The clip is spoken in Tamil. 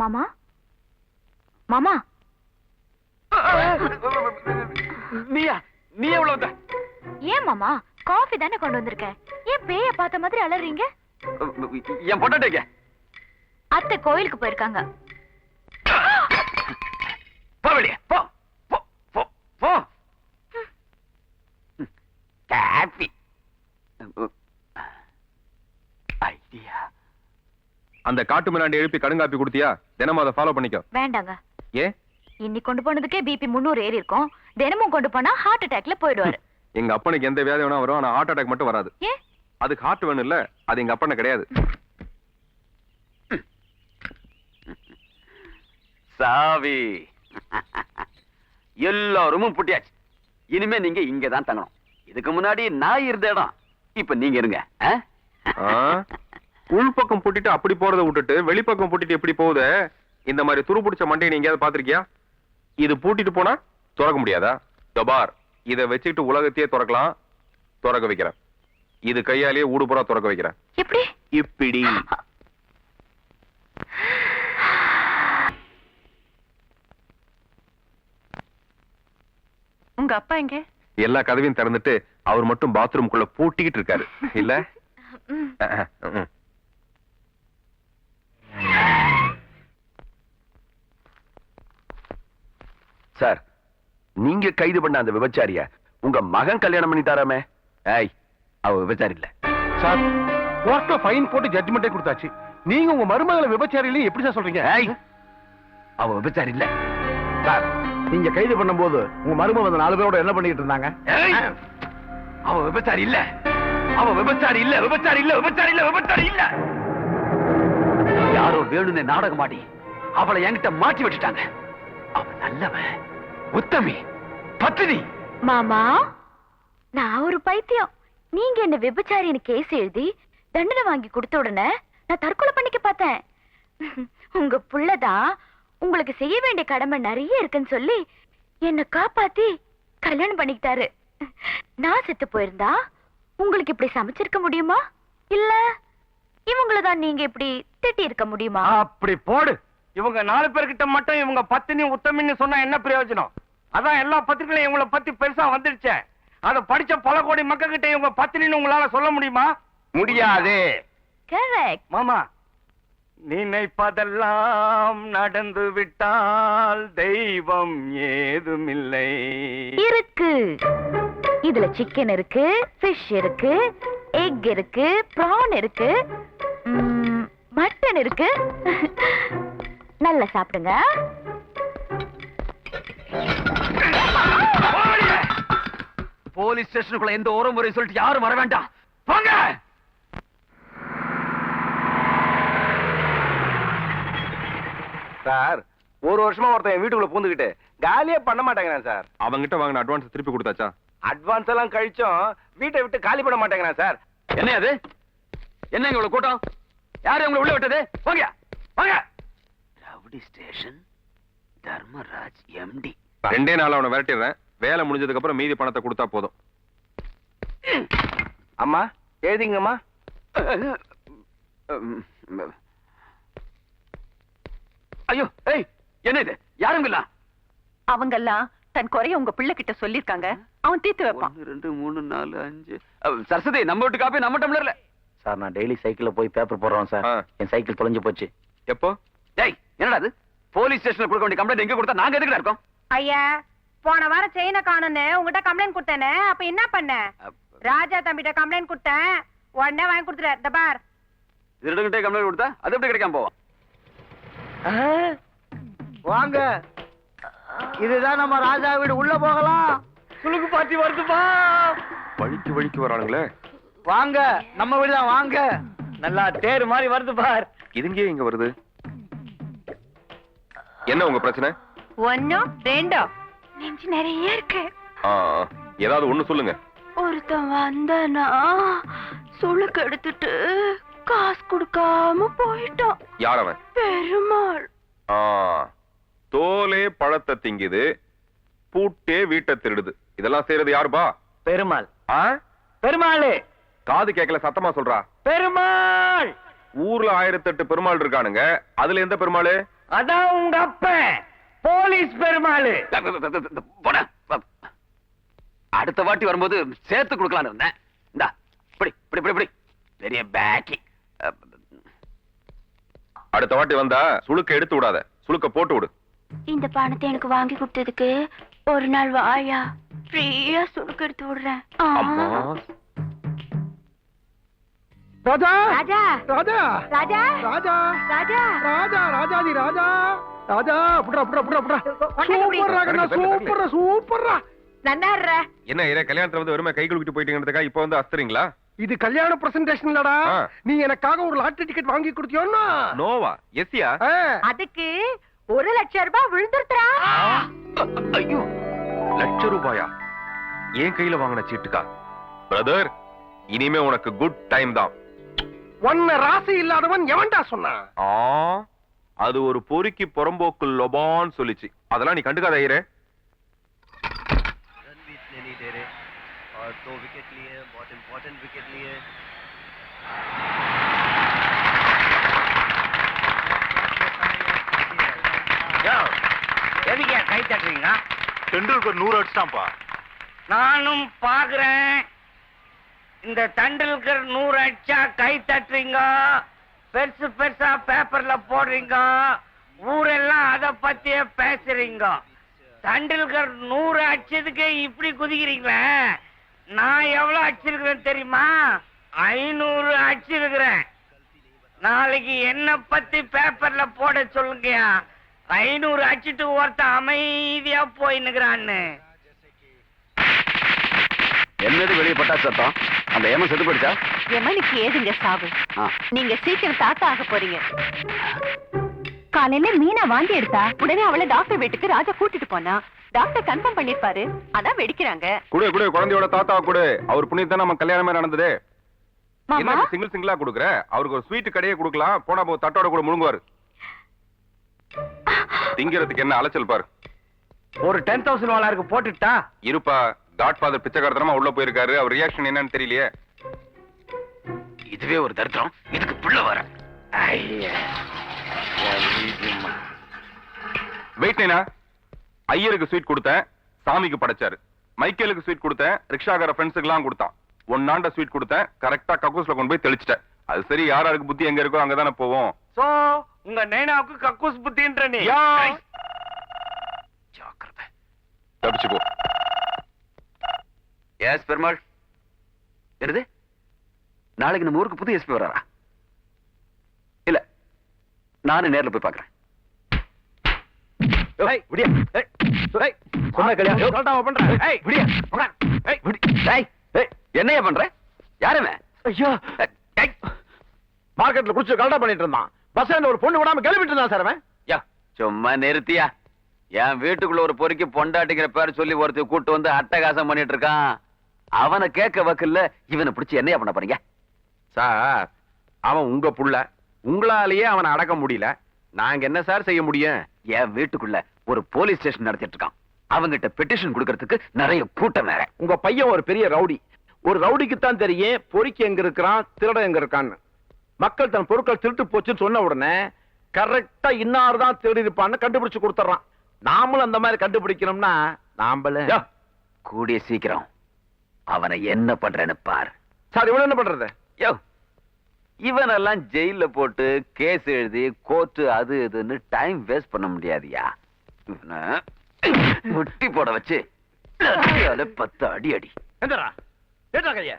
மாமா? மாமா? நீயா? நீ எவ்வளவு வந்த? ஏன் மாமா? காஃபி தானே கொண்டு வந்திருக்கேன் ஏன் பேய பார்த்த மாதிரி அலறீங்க? என் பொட்டாட்டிக்க அத்தை கோயிலுக்கு போயிருக்காங்க. போ வெளியே போ. அந்த காட்டு மிராண்டி எழுப்பி கடுங்காப்பி கொடுத்தியா? தினமும் அதை ஃபாலோ பண்ணிக்கோ. வேண்டாங்க. ஏ? இன்னைக்கு கொண்டு போனதுக்கே பிபி முன்னூறு ஏறி இருக்கும். தினமும் கொண்டு போனா ஹார்ட் அட்டாக்ல போயிடுவாரு. எங்க அப்பனுக்கு எந்த வியாதி வேணா வரும் ஆனா ஹார்ட் அட்டாக் மட்டும் வராது. ஏன் அதுக்கு ஹார்ட் வேணும் இல்ல அது எங்க அப்பன கிடையாது. சாவி. எல்லா ரூமும் பூட்டியாச்சு. இனிமே நீங்க இங்க தான் தங்கணும். இதுக்கு முன்னாடி நான் இருந்த இடம். இப்ப நீங்க இருங்க? உள்பக்கம் பூட்டிட்டு அப்படி போறதை விட்டுட்டு வெளிப்பக்கம் பூட்டிட்டு எப்படி போகுது? இந்த மாதிரி துரு பிடிச்ச மண்டையை நீ எங்கேயாவது பாத்திருக்கியா இது பூட்டிட்டு போனா திறக்க முடியாதா? டபார் இதை வச்சுக்கிட்டு உலகத்தையே திறக்கலாம். திறக்க வைக்கிறேன். இது கையாலேயே ஊடுபுறா திறக்க வைக்கிறேன். எப்படி? இப்படி. உங்க அப்பா எங்க? எல்லா கதவையும் திறந்துட்டு அவர் மட்டும் பாத்ரூம்குள்ள பூட்டிக்கிட்டு இருக்காரு. இல்ல? சார் நீங்க கைது பண்ண அந்த விபச்சாரிய உங்க மகன் கல்யாணம் பண்ணி தராமே ஏய் அவ விபச்சாரி இல்ல. சார் கோர்ட்ல ஃபைன் போட்டு ஜட்ஜ்மெண்டே கொடுத்தாச்சு. நீங்க உங்க மருமகளை விபச்சாரியிலையும் எப்படி சார் சொல்றீங்க? ஏய் அவ விபச்சாரி இல்ல. சார் நீங்க கைது பண்ணும்போது உங்க மருமக அந்த நாலு பேரோட என்ன பண்ணிட்டு இருந்தாங்க? ஏய் அவ விபச்சாரி இல்ல. அவ விபச்சாரி இல்ல விபச்சாரி இல்ல விபச்சாரி இல்ல விபச்சாரி இல்ல. யாரோ வேணும்னே நாடகம் ஆடி அவளை என்கிட்ட மாட்டி விட்டுட்டாங்க. அவ நல்லவன் உத்தமி பத்தினி. மாமா நான் ஒரு பைத்தியம். நீங்க என்ன விபச்சாரின்னு கேஸ் எழுதி தண்டனை வாங்கி கொடுத்த உடனே நான் தற்கொலை பண்ணிக்க பார்த்தேன். உங்க புள்ளதான் உங்களுக்கு செய்ய வேண்டிய கடமை நிறைய இருக்குன்னு சொல்லி என்ன காப்பாத்தி கல்யாணம் பண்ணிக்கிட்டாரு. நான் செத்து போயிருந்தா உங்களுக்கு இப்படி சமைச்சிருக்க முடியுமா? இல்ல இவங்கள தான் நீங்க இப்படி திட்டி இருக்க முடியுமா? அப்படி போடு. இவங்க நாலு பேர்கிட்ட மட்டும் இவங்க பத்தினி உத்தமின்னு சொன்னா என்ன பிரயோஜனம்? அதான் எல்லா பத்திரிகையும் இவங்கள பத்தி பெருசா வந்துடுச்சே. அத படிச்ச பல கோடி மக்கள் கிட்ட இவங்க பத்தினின்னு உங்களால சொல்ல முடியுமா? முடியாது. மாமா நினைப்பதெல்லாம் நடந்து விட்டால் தெய்வம் ஏதுமில்லை. இருக்கு. இதுல சிக்கன் இருக்கு ஃபிஷ் இருக்கு எக் இருக்கு ப்ரான் இருக்கு மட்டன் இருக்கு. நல்லா சாப்பிடுங்க. போலீஸ் ஸ்டேஷனுக்குள்ள எந்த ஒரு முறை சொல்லிட்டு யாரும் வர வேண்டாம். போங்க! சார் ஒரு வருஷமா ஒருத்தன் என் வீட்டுக்குள்ள பூந்துக்கிட்டு காலியே பண்ண மாட்டேங்கிறான் சார். அவங்கிட்ட வாங்கின அட்வான்ஸ் திருப்பி கொடுத்தாச்சா? அட்வான்ஸ் எல்லாம் கழிச்சும் வீட்டை விட்டு காலி பண்ண மாட்டேங்கிறான் சார். என்ன அது? என்ன இவ்வளவு கூட்டம்? யாரு உங்களை உள்ள விட்டது? போங்க போங்க! ரவுடி ஸ்டேஷன் தர்மராஜ் எம்டி ரெண்டே நாள் அவனை விரட்டிடுறேன். வேலை முடிஞ்சதுக்கு அப்புறம் மீதி பணத்தை கொடுத்தா போதும். அம்மா எழுதிங்கம்மா. ஐயோ ஏய் என்ன இது? யாருங்களா அவங்கெல்லாம் தன் குறைய உங்க பிள்ளை கிட்ட சொல்லிருக்காங்க. அவன் தீர்த்து வைப்பான். ரெண்டு மூணு நாலு அஞ்சு. சரஸ்வதி நம்ம வீட்டு காப்பி நம்ம டம்ளர்ல. சார் நான் டெய்லி சைக்கிள்ல போய் பேப்பர் போடுறோம் சார். என் சைக்கிள் தொலைஞ்சு போச்சு. எப்போ? டேய் என்னடா அது போலீஸ் ஸ்டேஷன்ல கொடுக்க வேண்டிய கம்ப்ளைண்ட் எங்க கொடுத்தா நாங்க எதுக்குடா இருக்கோம்? ஐயா போன வாரம் செயினை காணும்னு உங்ககிட்ட கம்ப்ளைண்ட் கொடுத்தேனே அப்ப என்ன பண்ண? ராஜா தம்பிட்ட கம்ப்ளைண்ட் கொடுத்தேன் உடனே வாங்கி கொடுத்துரு இந்த பார். கம்ப்ளைண்ட் கொடுத்தா அது எப்படி கிடைக்காம போவோம்? வாங்க. இதுதான் நம்ம ராஜா வீடு. உள்ள போகலாம். சுளுக்கு பாட்டி வருதுப்பா. வழிக்கு வழிக்கு வரானுங்களே. வாங்க. நம்ம வீடு தான் வாங்க. நல்லா தேர் மாதிரி வருது பார். இதுங்கே இங்க வருது. என்ன உங்க பிரச்சனை? ஒன்னோ ரெண்டோ நெஞ்சு நிறைய இருக்கு. ஏதாவது ஒண்ணு சொல்லுங்க. ஒருத்தன் வந்தனா சுளுக்கு எடுத்துட்டு காசு கொடுக்காம போயிட்டான். யார் அவன்? பெருமாள். ஆ, தோலே பழத்தை திங்குது பூட்டே வீட்டை திருடுது. இதெல்லாம் செய்யறது யாருப்பா? பெருமாள்? பெருமாள். காது கேட்கல சத்தமா சொல்றா. பெருமாள். ஊர்ல ஆயிரத்தெட்டு பெருமாள் இருக்கானுங்க. அதுல எந்த பெருமாள்? அதான் உங்க அப்பன். போலீஸ் பெருமாளு. போடா. அடுத்த வாட்டி வரும்போது சேர்த்து கொடுக்கலான்னு இருந்தேன். இந்தா இப்படி இப்படி இப்படி இப்படி. பெரிய பேக்கி. அடுத்த வாட்டி வந்தா சுளுக்க எடுத்து விடாத. சுளுக்க போட்டு விடு. இந்த பணத்தை எனக்கு வாங்கி கொடுத்ததுக்கு ஒரு நாள் வாயா. ஃப்ரீயா சுருக்கு எடுத்து விடுறேன். ராஜா. ராஜா. ராஜா. ராஜா. ராஜா. ராஜா. ராஜா. ராஜாதி ராஜா. ராஜா. சூப்பர்ரா சூப்பர்ரா என்ன இதே கல்யாணத்துல வந்து வெறுமை கை குலுக்கிட்டு போயிட்டீங்கிறதுக்கா இப்போ வந்து அஸ்தறீங்களா? இது கல்யாண பிரசன்டேஷன் இல்லடா. ஆ. நீ எனக்காக ஒரு லாட்டரி டிக்கெட் வாங்கி கொடுத்தியோன்னா? நோவா எஸ்யா ஆ. அதுக்கு ஒரு லட்சம் ரூபாய் விழுந்துருத்துறா. ஐயோ லட்ச ரூபாயா? என் கையில வாங்கின சீட்டுக்கா? பிரதர் இனிமே உனக்கு குட் டைம் தான். ஒன்ன ராசி இல்லாதவன் எவன்டா சொன்னான்? ஆ. அது ஒரு பொறுக்கி புறம்போக்கு லொபான்னு சொல்லிச்சு அதெல்லாம் நீ கண்டுக்காத ஐயரே रन भी इतने नहीं दे रहे और दो विकेट लिए बहुत इंपॉर्टेंट विकेट लिए எதுக்கே கை தட்டுறீங்க டெண்டுல்கர் நூறு அடிச்சிட்டான்ப்பா நானும் பாக்குறேன் இந்த தண்டுல்கர் நூறு அடிச்சா கை தட்டுறீங்க பெருசு பெருசா பேப்பர்ல போடுறீங்க. ஊரெல்லாம் அத பத்தியே பேசுறீங்க. தண்டில்கர் நூறு அடிச்சதுக்கே இப்படி குதிக்கிறீங்களே? நான் எவ்வளவு அடிச்சிருக்கிறேன் தெரியுமா? ஐநூறு அடிச்சிருக்கிறேன். நாளைக்கு என்ன பத்தி பேப்பர்ல போட சொல்லுங்கயா. ஐநூறு அடிச்சிட்டு ஒருத்த அமைதியா போயின்னுக்குறான்னு. என்னது வெளியே பட்டா சத்தம் அந்த ஏம செத்து போயிடுச்சா? எமனுக்கு ஏதுங்க சாவு. ஆ. நீங்க சீக்கிரம் தாத்தா ஆக போறீங்க. காலையில மீனா வாந்தி எடுத்தா உடனே அவளை டாக்டர் வீட்டுக்கு ராஜா கூட்டிட்டு போனா. டாக்டர் கன்ஃபார்ம் பண்ணிருப்பாரு அதான் வெடிக்கிறாங்க. குடு குடு குழந்தையோட தாத்தா குடு. அவர் புண்ணியத்தான் நம்ம கல்யாணமே நடந்தது. மாமா? என்ன சிங்கிள் சிங்கிளா கொடுக்குற? அவருக்கு ஒரு ஸ்வீட் கடையே கொடுக்கலாம். போனா போ தட்டோட கூட முழுங்குவாரு. திங்கிறதுக்கு என்ன அலைச்சல் பாரு. ஒரு டென் தௌசண்ட் வாலாருக்கு போட்டுட்டா? இருப்பா. காட்ஃபாதர் பிச்சைக்காரத்தனமா உள்ள போயிருக்காரு. அவர் ரியாக்ஷன் என்னன்னு தெரியலையே. இதுவே ஒரு தரித்திரம். இதுக்கு புள்ள வர. வெயிட் நைனா ஐயருக்கு ஸ்வீட் கொடுத்தேன். சாமிக்கு படைச்சாரு. மைக்கேலுக்கு ஸ்வீட் கொடுத்தேன். ரிக்ஷாக்கார ஃப்ரெண்ட்ஸுக்கு எல்லாம் கொடுத்தான். ஒன்னாண்ட ஸ்வீட் கொடுத்தேன். கரெக்டா கக்கூஸ்ல கொண்டு போய் தெளிச்சிட்டேன். அது சரி யாராருக்கு புத்தி எங்க இருக்கோ அங்கதானே போவோம். சோ உங்க நைனாவுக்கு கக்கூஸ் புத்தின்ற நீ? யா. ஜாக்கிரதை. தப்பிச்சு போ எஸ் பெருமாள் என்னது? நாளைக்கு நம்ம ஊருக்கு புது எஸ்பி வராரா? இல்ல நானும் நேர்ல போய் பாக்குறேன். என்னையா பண்ற? யாருமே ஐயோ. மார்க்கெட்ல குடிச்சு கரெக்டா பண்ணிட்டு இருந்தான். பஸ் ஸ்டாண்ட்ல ஒரு பொண்ணு விடாம கிளம்பிட்டு இருந்தான் சார் அவன். சும்மா நிறுத்தியா? என் வீட்டுக்குள்ள ஒரு பொறுக்கி பொண்டாட்டிங்கிற பேர் சொல்லி ஒருத்தர் கூட்டு வந்து அட்டகாசம் பண்ணிட்டு இருக்கான். அவனை கேட்க வக்கல்ல இவனை பிடிச்சு என்னையா பண்ண போறீங்க? சார் அவன் உங்க புள்ள. உங்களாலேயே அவனை அடக்க முடியல. நாங்க என்ன சார் செய்ய முடியும்? என் வீட்டுக்குள்ள ஒரு போலீஸ் ஸ்டேஷன் நடத்திட்டு இருக்கான். அவங்கிட்ட பெட்டிஷன் கொடுக்கறதுக்கு நிறைய கூட்டம் வேற. உங்க பையன் ஒரு பெரிய ரவுடி. ஒரு ரவுடிக்கு தான் தெரியும் பொறுக்கி எங்க இருக்கிறான் திருட எங்க இருக்கான்னு. மக்கள் தன் பொருட்கள் திருட்டு போச்சுன்னு சொன்ன உடனே கரெக்டா இன்னார் தான் திருடி இருப்பான்னு கண்டுபிடிச்சு கொடுத்துறான் நாமளும் அந்த மாதிரி கண்டுபிடிக்கணும்னா நாம்பளே. யா, கூடிய சீக்கிரம். அவனை என்ன பண்றேன்னு பார். சார் இவன் என்ன பண்றது? யோ இவனெல்லாம் ஜெயில போட்டு கேஸ் எழுதி கோர்ட்டு அது இதுன்னு டைம் வேஸ்ட் பண்ண முடியாதியா? முட்டி போட வச்சு பத்து அடி அடி. கையா.